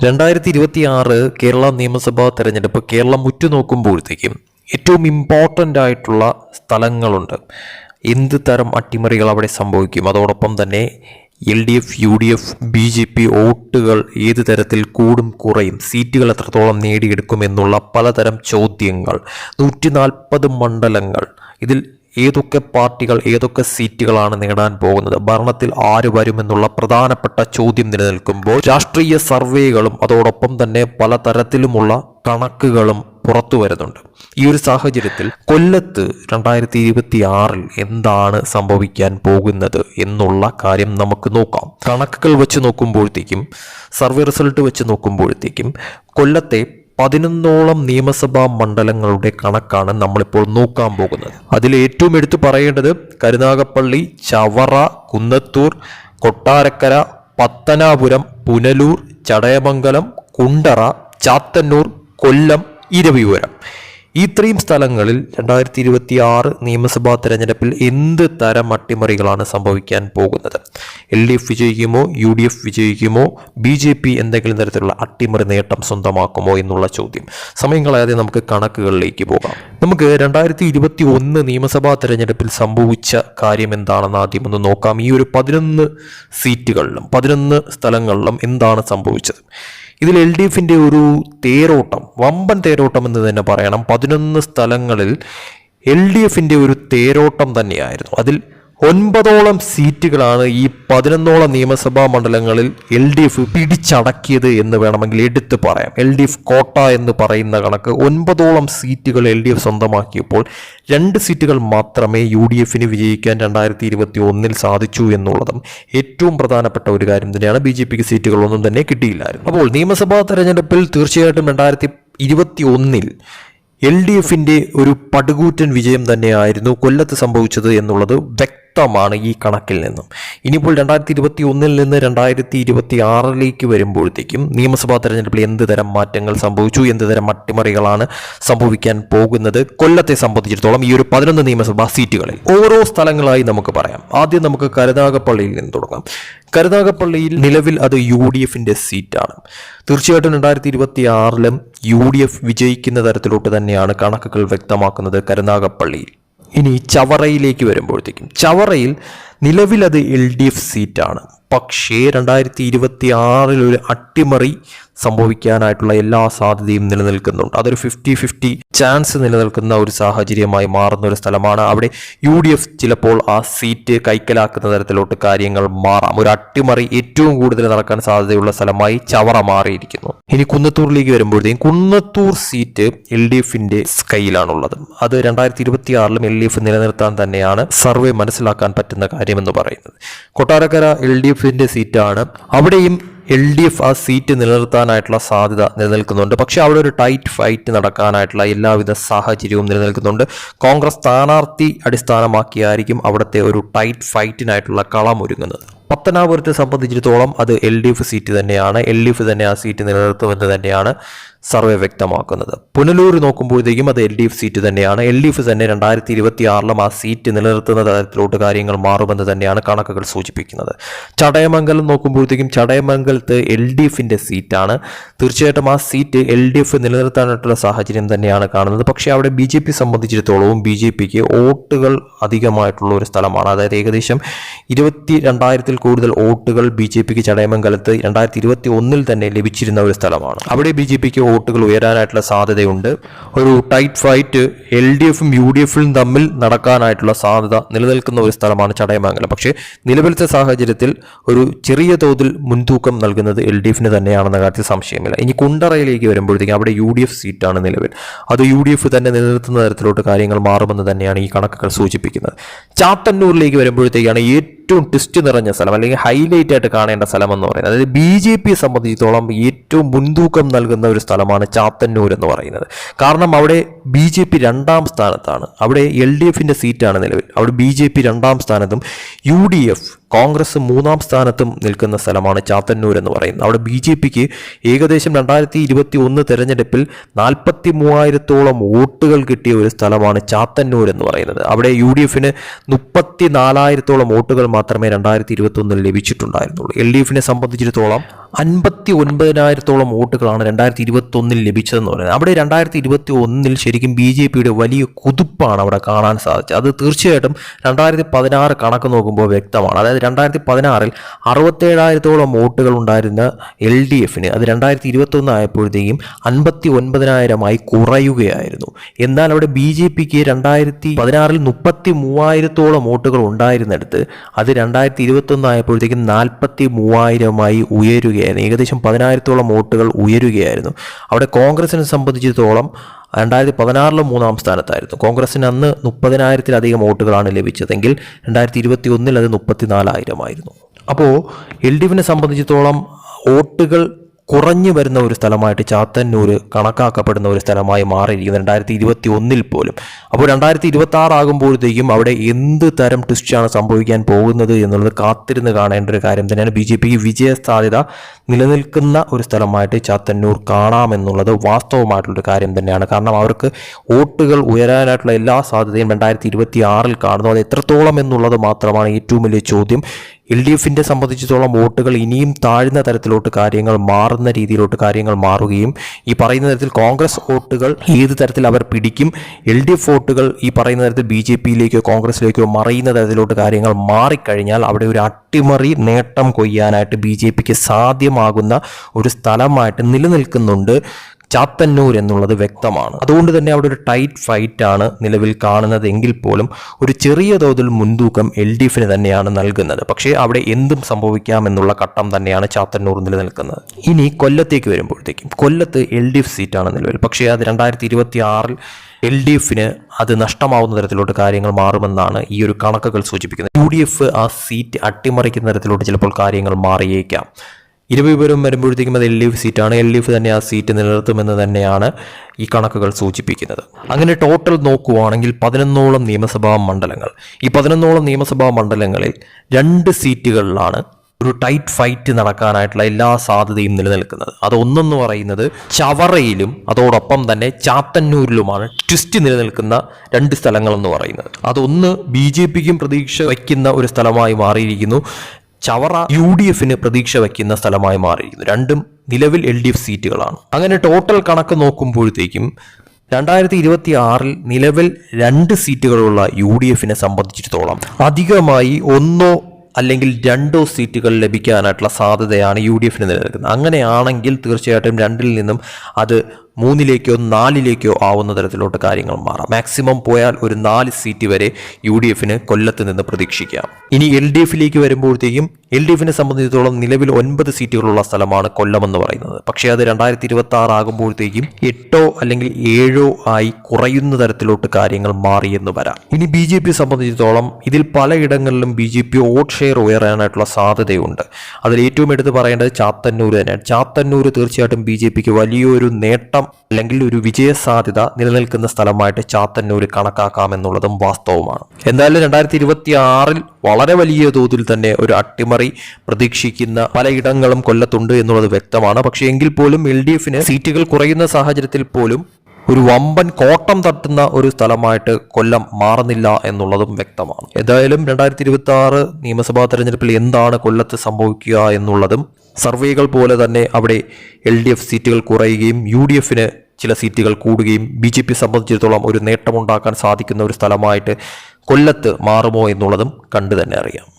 രണ്ടായിരത്തി ഇരുപത്തി ആറ് കേരള നിയമസഭാ തെരഞ്ഞെടുപ്പ് കേരളം ഉറ്റുനോക്കുമ്പോഴത്തേക്കും ഏറ്റവും ഇമ്പോർട്ടന്റ് ആയിട്ടുള്ള സ്ഥലങ്ങളുണ്ട്. എന്ത് തരം അട്ടിമറികൾ അവിടെ സംഭവിക്കും? അതോടൊപ്പം തന്നെ L D F U D F B J P വോട്ടുകൾ ഏത് തരത്തിൽ കൂടും കുറയും? സീറ്റുകൾ എത്രത്തോളം നേടിയെടുക്കും എന്നുള്ള പലതരം ചോദ്യങ്ങൾ. നൂറ്റി നാൽപ്പത് മണ്ഡലങ്ങൾ. ഇതിൽ ഏതൊക്കെ പാർട്ടികൾ ഏതൊക്കെ സീറ്റുകളാണ് നേടാൻ പോകുന്നത് ഭരണത്തിൽ ആര് വരുമെന്നുള്ള പ്രധാനപ്പെട്ട ചോദ്യം നിലനിൽക്കുമ്പോൾ രാഷ്ട്രീയ സർവേകളും അതോടൊപ്പം തന്നെ പലതരത്തിലുമുള്ള കണക്കുകളും പുറത്തു വരുന്നുണ്ട്. ഈ ഒരു സാഹചര്യത്തിൽ കൊല്ലത്ത് രണ്ടായിരത്തി ഇരുപത്തി ആറിൽ എന്താണ് സംഭവിക്കാൻ പോകുന്നത് എന്നുള്ള കാര്യം നമുക്ക് നോക്കാം. കണക്കുകൾ വെച്ച് നോക്കുമ്പോഴത്തേക്കും സർവേ റിസൾട്ട് വെച്ച് നോക്കുമ്പോഴത്തേക്കും കൊല്ലത്തെ പതിനൊന്നോളം നിയമസഭാ മണ്ഡലങ്ങളുടെ കണക്കാണ് നമ്മളിപ്പോൾ നോക്കാൻ പോകുന്നത്. അതിൽ ഏറ്റവും എടുത്തു പറയേണ്ടത് കരുനാഗപ്പള്ളി ചവറ കുന്നത്തൂർ കൊട്ടാരക്കര പത്തനാപുരം പുനലൂർ ചടയമംഗലം കുണ്ടറ ചാത്തന്നൂർ കൊല്ലം ഇരവിപുരം. ഇത്രയും സ്ഥലങ്ങളിൽ രണ്ടായിരത്തി ഇരുപത്തി ആറ് നിയമസഭാ തെരഞ്ഞെടുപ്പിൽ എന്ത് തരം അട്ടിമറികളാണ് സംഭവിക്കാൻ പോകുന്നത്? എൽ ഡി എഫ് വിജയിക്കുമോ? യു ഡി എഫ് വിജയിക്കുമോ? ബി ജെ പി എന്തെങ്കിലും തരത്തിലുള്ള അട്ടിമറി നേട്ടം സ്വന്തമാക്കുമോ എന്നുള്ള ചോദ്യം. സമയം കളയാതെ നമുക്ക് കണക്കുകളിലേക്ക് പോകാം. നമുക്ക് രണ്ടായിരത്തി ഇരുപത്തി ഒന്ന് നിയമസഭാ തെരഞ്ഞെടുപ്പിൽ സംഭവിച്ച കാര്യം എന്താണെന്ന് ആദ്യം ഒന്ന് നോക്കാം. ഈ ഒരു പതിനൊന്ന് സീറ്റുകളിലും പതിനൊന്ന് സ്ഥലങ്ങളിലും എന്താണ് സംഭവിച്ചത്? ഇതിൽ എൽ ഡി എഫിന്റെ ഒരു തേരോട്ടം വമ്പൻ തേരോട്ടം എന്ന് തന്നെ പറയണം. പതിനൊന്ന് സ്ഥലങ്ങളിൽ എൽ ഡി എഫിന്റെ ഒരു തേരോട്ടം തന്നെയായിരുന്നു. അതിൽ ഒൻപതോളം സീറ്റുകളാണ് ഈ പതിനൊന്നോളം നിയമസഭാ മണ്ഡലങ്ങളിൽ എൽ ഡി എഫ് പിടിച്ചടക്കിയത് എന്ന് വേണമെങ്കിൽ എടുത്തു പറയാം. എൽ ഡി എഫ് കോട്ട എന്ന് പറയുന്ന കണക്ക് ഒൻപതോളം സീറ്റുകൾ എൽ ഡി എഫ് സ്വന്തമാക്കിയപ്പോൾ രണ്ട് സീറ്റുകൾ മാത്രമേ യു ഡി എഫിന് വിജയിക്കാൻ രണ്ടായിരത്തി ഇരുപത്തി ഒന്നിൽ സാധിച്ചു എന്നുള്ളതും ഏറ്റവും പ്രധാനപ്പെട്ട ഒരു കാര്യം തന്നെയാണ്. ബി ജെ പിക്ക് സീറ്റുകളൊന്നും തന്നെ കിട്ടിയില്ലായിരുന്നു. അപ്പോൾ നിയമസഭാ തെരഞ്ഞെടുപ്പിൽ തീർച്ചയായിട്ടും രണ്ടായിരത്തി ഇരുപത്തി ഒന്നിൽ എൽ ഡി എഫിന്റെ ഒരു പടുകൂറ്റൻ വിജയം തന്നെയായിരുന്നു കൊല്ലത്ത് സംഭവിച്ചത് എന്നുള്ളത് വ്യക്തമാണ് ഈ കണക്കിൽ നിന്നും. ഇനിയിപ്പോൾ രണ്ടായിരത്തി ഇരുപത്തി ഒന്നിൽ നിന്ന് രണ്ടായിരത്തി ഇരുപത്തി ആറിലേക്ക് വരുമ്പോഴത്തേക്കും നിയമസഭാ തെരഞ്ഞെടുപ്പിൽ എന്ത് തരം മാറ്റങ്ങൾ സംഭവിച്ചു എന്ത് തരം അട്ടിമറികളാണ് സംഭവിക്കാൻ പോകുന്നത് കൊല്ലത്തെ സംബന്ധിച്ചിടത്തോളം ഈ ഒരു പതിനൊന്ന് നിയമസഭാ സീറ്റുകളിൽ. ഓരോ സ്ഥലങ്ങളായി നമുക്ക് പറയാം. ആദ്യം നമുക്ക് കരുനാഗപ്പള്ളിയിൽ നിന്ന് തുടങ്ങാം. കരുനാഗപ്പള്ളിയിൽ നിലവിൽ അത് യു ഡി എഫിന്റെ സീറ്റാണ്. തീർച്ചയായിട്ടും രണ്ടായിരത്തി ഇരുപത്തി ആറിലും യു ഡി എഫ് വിജയിക്കുന്ന തരത്തിലോട്ട് തന്നെയാണ് കണക്കുകൾ വ്യക്തമാക്കുന്നത് കരുനാഗപ്പള്ളിയിൽ. ഇനി ചവറയിലേക്ക് വരുമ്പോഴത്തേക്കും. ചവറയിൽ നിലവിലത് എൽ ഡി എഫ് സീറ്റാണ്. പക്ഷേ രണ്ടായിരത്തി ഇരുപത്തി ആറിൽ ഒരു അട്ടിമറി സംഭവിക്കാനായിട്ടുള്ള എല്ലാ സാധ്യതയും നിലനിൽക്കുന്നുണ്ട്. അതൊരു ഫിഫ്റ്റി ഫിഫ്റ്റി ചാൻസ് നിലനിൽക്കുന്ന ഒരു സാഹചര്യമായി മാറുന്ന ഒരു സ്ഥലമാണ്. അവിടെ യു ഡി എഫ് ചിലപ്പോൾ ആ സീറ്റ് കൈക്കലാക്കുന്ന തരത്തിലോട്ട് കാര്യങ്ങൾ മാറാം. ഒരു അട്ടിമറി ഏറ്റവും കൂടുതൽ നടക്കാൻ സാധ്യതയുള്ള സ്ഥലമായി ചവറ മാറിയിരിക്കുന്നു. ഇനി കുന്നത്തൂരിലേക്ക് വരുമ്പോഴത്തേക്കും കുന്നത്തൂർ സീറ്റ് എൽ ഡി എഫിന്റെ കയ്യിലാണുള്ളത്. അത് രണ്ടായിരത്തി ഇരുപത്തി ആറിലും എൽ ഡി എഫ് നിലനിർത്താൻ തന്നെയാണ് സർവേ മനസ്സിലാക്കാൻ പറ്റുന്ന കാര്യമെന്ന് പറയുന്നത്. കൊട്ടാരക്കര എൽ ഡി എഫിന്റെ സീറ്റാണ് അവിടെയും എൽ ഡി എഫ് ആ സീറ്റ് നിലനിർത്താനായിട്ടുള്ള സാധ്യത നിലനിൽക്കുന്നുണ്ട്. പക്ഷേ അവിടെ ഒരു ടൈറ്റ് ഫൈറ്റ് നടക്കാനായിട്ടുള്ള എല്ലാവിധ സാഹചര്യവും നിലനിൽക്കുന്നുണ്ട്. കോൺഗ്രസ് സ്ഥാനാർത്ഥി അടിസ്ഥാനമാക്കിയായിരിക്കും അവിടുത്തെ ഒരു ടൈറ്റ് ഫൈറ്റിനായിട്ടുള്ള കളം ഒരുങ്ങുന്നത്. പത്തനാപുരത്തെ സംബന്ധിച്ചിടത്തോളം അത് എൽ ഡി എഫ് സീറ്റ് തന്നെയാണ്. എൽ ഡി എഫ് തന്നെ ആ സീറ്റ് നിലനിർത്തുമെന്ന് തന്നെയാണ് സർവേ വ്യക്തമാക്കുന്നത്. പുനലൂർ നോക്കുമ്പോഴത്തേക്കും അത് എൽ ഡി എഫ് സീറ്റ് തന്നെയാണ്. എൽ ഡി എഫ് തന്നെ രണ്ടായിരത്തി ഇരുപത്തി ആറിലും ആ സീറ്റ് നിലനിർത്തുന്ന തരത്തിലോട്ട് കാര്യങ്ങൾ മാറുമെന്ന് തന്നെയാണ് കണക്കുകൾ സൂചിപ്പിക്കുന്നത്. ചടയമംഗലം നോക്കുമ്പോഴത്തേക്കും ചടയമംഗലത്ത് എൽ ഡി എഫിന്റെ സീറ്റാണ്. തീർച്ചയായിട്ടും ആ സീറ്റ് എൽ ഡി എഫ് നിലനിർത്താനായിട്ടുള്ള സാഹചര്യം തന്നെയാണ് കാണുന്നത്. പക്ഷേ അവിടെ ബി ജെ പി സംബന്ധിച്ചിടത്തോളവും ബി ജെ പിക്ക് വോട്ടുകൾ അധികമായിട്ടുള്ള ഒരു സ്ഥലമാണ്. അതായത് ഏകദേശം ഇരുപത്തി രണ്ടായിരത്തിൽ കൂടുതൽ വോട്ടുകൾ ബി ജെ പിക്ക് ചടയമംഗലത്ത് രണ്ടായിരത്തി ഇരുപത്തി ഒന്നിൽ തന്നെ ലഭിച്ചിരുന്ന ഒരു സ്ഥലമാണ്. അവിടെ ബി ജെ പിക്ക് വോട്ടുകൾ ഉയരാനായിട്ടുള്ള സാധ്യതയുണ്ട്. ഒരു ടൈറ്റ് ഫൈറ്റ് എൽ ഡി എഫും യു ഡി എഫും തമ്മിൽ നടക്കാനായിട്ടുള്ള സാധ്യത നിലനിൽക്കുന്ന ഒരു സ്ഥലമാണ് ചടയമംഗലം. പക്ഷേ നിലവിലത്തെ സാഹചര്യത്തിൽ ഒരു ചെറിയ തോതിൽ മുൻതൂക്കം നൽകുന്നത് എൽ ഡി എഫിന് തന്നെയാണെന്ന കാര്യത്തിൽ സംശയമില്ല. ഇനി കുണ്ടറയിലേക്ക് വരുമ്പോഴത്തേക്കും അവിടെ യു ഡി എഫ് സീറ്റാണ് നിലവിൽ. അത് യു ഡി എഫ് തന്നെ നിലനിർത്തുന്ന തരത്തിലോട്ട് കാര്യങ്ങൾ മാറുമെന്ന് തന്നെയാണ് ഈ കണക്കുകൾ സൂചിപ്പിക്കുന്നത്. ചാത്തന്നൂരിലേക്ക് വരുമ്പോഴത്തേക്കാണ് ഏറ്റവും ട്വിസ്റ്റ് നിറഞ്ഞ സ്ഥലം അല്ലെങ്കിൽ ഹൈലൈറ്റ് ആയിട്ട് കാണേണ്ട സ്ഥലം എന്ന് പറയുന്നത്. അതായത് ബി ജെ പിയെ സംബന്ധിച്ചിടത്തോളം ഏറ്റവും മുൻതൂക്കം നൽകുന്ന ഒരു സ്ഥലമാണ് ചാത്തന്നൂർ എന്ന് പറയുന്നത്. കാരണം അവിടെ ബി ജെ പി രണ്ടാം സ്ഥാനത്താണ്. അവിടെ എൽ ഡി എഫിന്റെ സീറ്റാണ് നിലവിൽ. അവിടെ ബി ജെ പി രണ്ടാം സ്ഥാനത്തും യു ഡി എഫ് കോൺഗ്രസ് മൂന്നാം സ്ഥാനത്തും നിൽക്കുന്ന സ്ഥലമാണ് ചാത്തന്നൂർ എന്ന് പറയുന്നത്. അവിടെ ബി ജെ പിക്ക് ഏകദേശം രണ്ടായിരത്തി ഇരുപത്തി ഒന്ന് തെരഞ്ഞെടുപ്പിൽ നാൽപ്പത്തി മൂവായിരത്തോളം വോട്ടുകൾ കിട്ടിയ ഒരു സ്ഥലമാണ് ചാത്തന്നൂർ എന്ന് പറയുന്നത്. അവിടെ യു ഡി എഫിന് മുപ്പത്തി നാലായിരത്തോളം വോട്ടുകൾ മാത്രമേ രണ്ടായിരത്തി ഇരുപത്തി ഒന്നിൽ ലഭിച്ചിട്ടുണ്ടായിരുന്നുള്ളൂ. എൽ ഡി എഫിനെ സംബന്ധിച്ചിടത്തോളം അൻപത്തി ഒൻപതിനായിരത്തോളം വോട്ടുകളാണ് രണ്ടായിരത്തി ഇരുപത്തി ഒന്നിൽ ലഭിച്ചതെന്ന് പറയുന്നത്. അവിടെ രണ്ടായിരത്തി ഇരുപത്തി ഒന്നിൽ ശരിക്കും ബി ജെ പിയുടെ വലിയ കുതിപ്പാണ് അവിടെ കാണാൻ സാധിച്ചത്. അത് തീർച്ചയായിട്ടും രണ്ടായിരത്തി പതിനാറ് കണക്ക് നോക്കുമ്പോൾ വ്യക്തമാണ്. അതായത് രണ്ടായിരത്തി പതിനാറിൽ അറുപത്തേഴായിരത്തോളം വോട്ടുകൾ ഉണ്ടായിരുന്ന എൽ ഡി എഫിന് അത് രണ്ടായിരത്തി ഇരുപത്തൊന്ന് ആയപ്പോഴത്തേക്കും അൻപത്തി ഒൻപതിനായിരമായി കുറയുകയായിരുന്നു. എന്നാൽ അവിടെ ബി ജെ പിക്ക് രണ്ടായിരത്തി പതിനാറിൽ മുപ്പത്തി മൂവായിരത്തോളം വോട്ടുകൾ ഉണ്ടായിരുന്നിടത്ത് അത് രണ്ടായിരത്തി ഇരുപത്തൊന്ന് ആയപ്പോഴത്തേക്കും നാൽപ്പത്തി മൂവായിരമായി ഉയരുകയായിരുന്നു. ഏകദേശം പതിനായിരത്തോളം വോട്ടുകൾ ഉയരുകയായിരുന്നു. അവിടെ കോൺഗ്രസിനെ സംബന്ധിച്ചിടത്തോളം രണ്ടായിരത്തി പതിനാറിൽ മൂന്നാം സ്ഥാനത്തായിരുന്നു. കോൺഗ്രസിന് അന്ന് മുപ്പതിനായിരത്തിലധികം വോട്ടുകളാണ് ലഭിച്ചതെങ്കിൽ രണ്ടായിരത്തി ഇരുപത്തി ഒന്നിൽ അത് മുപ്പത്തിനാലായിരമായിരുന്നു. അപ്പോൾ എൽ ഡി എഫിനെ സംബന്ധിച്ചിടത്തോളം വോട്ടുകൾ കുറഞ്ഞു വരുന്ന ഒരു സ്ഥലമായിട്ട് ചാത്തന്നൂർ കണക്കാക്കപ്പെടുന്ന ഒരു സ്ഥലമായി മാറിയിരിക്കുന്നു. രണ്ടായിരത്തി ഇരുപത്തി ഒന്നിൽ പോലും. അപ്പോൾ രണ്ടായിരത്തി ഇരുപത്തി ആറാകുമ്പോഴത്തേക്കും അവിടെ എന്ത് തരം ട്വിസ്റ്റാണ് സംഭവിക്കാൻ പോകുന്നത് എന്നുള്ളത് കാത്തിരുന്ന് കാണേണ്ട ഒരു കാര്യം തന്നെയാണ് ബി ജെ പിക്ക് വിജയ സാധ്യത നിലനിൽക്കുന്ന ഒരു സ്ഥലമായിട്ട് ചാത്തന്നൂർ കാണാമെന്നുള്ളത് വാസ്തവമായിട്ടുള്ളൊരു കാര്യം തന്നെയാണ്. കാരണം അവർക്ക് വോട്ടുകൾ ഉയരാനായിട്ടുള്ള എല്ലാ സാധ്യതയും രണ്ടായിരത്തി ഇരുപത്തി ആറിൽ കാണുന്നു. അത് എത്രത്തോളം എന്നുള്ളത് മാത്രമാണ് ഏറ്റവും വലിയ ചോദ്യം. എൽ ഡി എഫിന്റെ സംബന്ധിച്ചിടത്തോളം വോട്ടുകൾ ഇനിയും താഴ്ന്ന തരത്തിലോട്ട് കാര്യങ്ങൾ മാറുന്ന രീതിയിലോട്ട് കാര്യങ്ങൾ മാറുകയും ഈ പറയുന്ന തരത്തിൽ കോൺഗ്രസ് വോട്ടുകൾ ഏത് തരത്തിൽ അവർ പിടിക്കും എൽ ഡി എഫ് വോട്ടുകൾ ഈ പറയുന്ന തരത്തിൽ ബി ജെ പിയിലേക്കോ കോൺഗ്രസിലേക്കോ മറയുന്ന തരത്തിലോട്ട് കാര്യങ്ങൾ മാറിക്കഴിഞ്ഞാൽ അവിടെ ഒരു അട്ടിമറി നേട്ടം കൊയ്യാനായിട്ട് ബി ജെ പിക്ക് സാധ്യമാകുന്ന ഒരു സ്ഥലമായിട്ട് നിലനിൽക്കുന്നുണ്ട്. ചാത്തന്നൂർ എന്നുള്ളത് വ്യക്തമാണ്. അതുകൊണ്ട് തന്നെ അവിടെ ഒരു ടൈറ്റ് ഫൈറ്റ് ആണ് നിലവിൽ കാണുന്നത് എങ്കിൽ പോലും ഒരു ചെറിയ തോതിൽ മുൻതൂക്കം എൽ ഡി എഫിന് തന്നെയാണ് നൽകുന്നത്. പക്ഷേ അവിടെ എന്തും സംഭവിക്കാം എന്നുള്ള ഘട്ടം തന്നെയാണ് ചാത്തന്നൂർ നിലനിൽക്കുന്നത്. ഇനി കൊല്ലത്തേക്ക് വരുമ്പോഴത്തേക്കും കൊല്ലത്ത് എൽ ഡി എഫ് സീറ്റാണ് നിലവിൽ. പക്ഷേ അത് രണ്ടായിരത്തി ഇരുപത്തി ആറിൽ എൽ ഡി എഫിന് അത് നഷ്ടമാവുന്ന തരത്തിലോട്ട് കാര്യങ്ങൾ മാറുമെന്നാണ് ഈ ഒരു കണക്കുകൾ സൂചിപ്പിക്കുന്നത്. യു ഡി എഫ് ആ സീറ്റ് അട്ടിമറിക്കുന്ന തരത്തിലോട്ട് ചിലപ്പോൾ കാര്യങ്ങൾ മാറിയേക്കാം. ഇരുവിവരം വരുമ്പോഴത്തേക്കും അത് എൽ ഡി എഫ് സീറ്റാണ് എൽ ഡി എഫ് തന്നെ ആ സീറ്റ് നിലനിർത്തുമെന്ന് തന്നെയാണ് ഈ കണക്കുകൾ സൂചിപ്പിക്കുന്നത്. അങ്ങനെ ടോട്ടൽ നോക്കുവാണെങ്കിൽ പതിനൊന്നോളം നിയമസഭാ മണ്ഡലങ്ങൾ. ഈ പതിനൊന്നോളം നിയമസഭാ മണ്ഡലങ്ങളിൽ രണ്ട് സീറ്റുകളിലാണ് ഒരു ടൈറ്റ് ഫൈറ്റ് നടക്കാനായിട്ടുള്ള എല്ലാ സാധ്യതയും നിലനിൽക്കുന്നത്. അതൊന്നെന്ന് പറയുന്നത് ചവറയിലും അതോടൊപ്പം തന്നെ ചാത്തന്നൂരിലുമാണ് ട്വിസ്റ്റ് നിലനിൽക്കുന്ന രണ്ട് സ്ഥലങ്ങളെന്ന് പറയുന്നത്. അതൊന്ന് ബി ജെ പിക്കും പ്രതീക്ഷ വയ്ക്കുന്ന ഒരു സ്ഥലമായി മാറിയിരിക്കുന്നു. ചവറ യു ഡി എഫിന് പ്രതീക്ഷ വയ്ക്കുന്ന സ്ഥലമായി മാറിയിരിക്കുന്നു. രണ്ടും നിലവിൽ എൽ ഡി എഫ് സീറ്റുകളാണ്. അങ്ങനെ ടോട്ടൽ കണക്ക് നോക്കുമ്പോഴത്തേക്കും രണ്ടായിരത്തി ഇരുപത്തി ആറിൽ നിലവിൽ രണ്ട് സീറ്റുകളുള്ള യു ഡി എഫിനെ സംബന്ധിച്ചിടത്തോളം അധികമായി ഒന്നോ അല്ലെങ്കിൽ രണ്ടോ സീറ്റുകൾ ലഭിക്കാനായിട്ടുള്ള സാധ്യതയാണ് യു ഡി എഫിന് നിലനിൽക്കുന്നത്. അങ്ങനെയാണെങ്കിൽ തീർച്ചയായിട്ടും രണ്ടിൽ നിന്നും അത് മൂന്നിലേക്കോ നാലിലേക്കോ ആവുന്ന തരത്തിലോട്ട് കാര്യങ്ങൾ മാറാം. മാക്സിമം പോയാൽ ഒരു നാല് സീറ്റ് വരെ യു ഡി എഫിന് കൊല്ലത്ത് നിന്ന് പ്രതീക്ഷിക്കാം. ഇനി എൽ ഡി എഫിലേക്ക് വരുമ്പോഴത്തേക്കും എൽ ഡി എഫിനെ സംബന്ധിച്ചിടത്തോളം നിലവിൽ ഒൻപത് സീറ്റുകളുള്ള സ്ഥലമാണ് കൊല്ലം എന്ന് പറയുന്നത്. പക്ഷേ അത് രണ്ടായിരത്തി ഇരുപത്തി ആറ് ആകുമ്പോഴത്തേക്കും എട്ടോ അല്ലെങ്കിൽ ഏഴോ ആയി കുറയുന്ന തരത്തിലോട്ട് കാര്യങ്ങൾ മാറിയെന്ന് വരാം. ഇനി ബി ജെ പി സംബന്ധിച്ചിടത്തോളം ഇതിൽ പലയിടങ്ങളിലും B J P vote share ഉയരാനായിട്ടുള്ള സാധ്യതയുണ്ട്. അതിൽ ഏറ്റവും എടുത്ത് പറയേണ്ടത് ചാത്തന്നൂർ തന്നെയാണ്. ചാത്തന്നൂർ തീർച്ചയായിട്ടും ബി ജെ പിക്ക് വലിയൊരു നേട്ടം അല്ലെങ്കിൽ ഒരു വിജയ സാധ്യത നിലനിൽക്കുന്ന സ്ഥലമായിട്ട് ചാത്തന്നൂർ കണക്കാക്കാമെന്നുള്ളതും വാസ്തവമാണ്. എന്തായാലും രണ്ടായിരത്തി ഇരുപത്തി ആറിൽ വളരെ വലിയ തോതിൽ തന്നെ ഒരു അട്ടിമറി പ്രതീക്ഷിക്കുന്ന പലയിടങ്ങളും കൊല്ലത്തുണ്ട് എന്നുള്ളത് വ്യക്തമാണ്. പക്ഷേ എങ്കിൽ പോലും എൽ ഡി എഫിന് സീറ്റുകൾ കുറയുന്ന സാഹചര്യത്തിൽ പോലും ഒരു വമ്പൻ കോട്ടം തട്ടുന്ന ഒരു സ്ഥലമായിട്ട് കൊല്ലം മാറുന്നില്ല എന്നുള്ളതും വ്യക്തമാണ്. ഏതായാലും രണ്ടായിരത്തി ഇരുപത്തി ആറ് നിയമസഭാ തെരഞ്ഞെടുപ്പിൽ എന്താണ് കൊല്ലത്ത് സംഭവിക്കുക എന്നുള്ളതും സർവേകൾ പോലെ തന്നെ അവിടെ എൽ ഡി എഫ് സീറ്റുകൾ കുറയുകയും യു ഡി എഫിന് ചില സീറ്റുകൾ കൂടുകയും ബി ജെ പി സംബന്ധിച്ചിടത്തോളം ഒരു നേട്ടമുണ്ടാക്കാൻ സാധിക്കുന്ന ഒരു സ്ഥലമായിട്ട് കൊല്ലത്ത് മാറുമോ എന്നുള്ളതും കണ്ടു തന്നെ അറിയാം.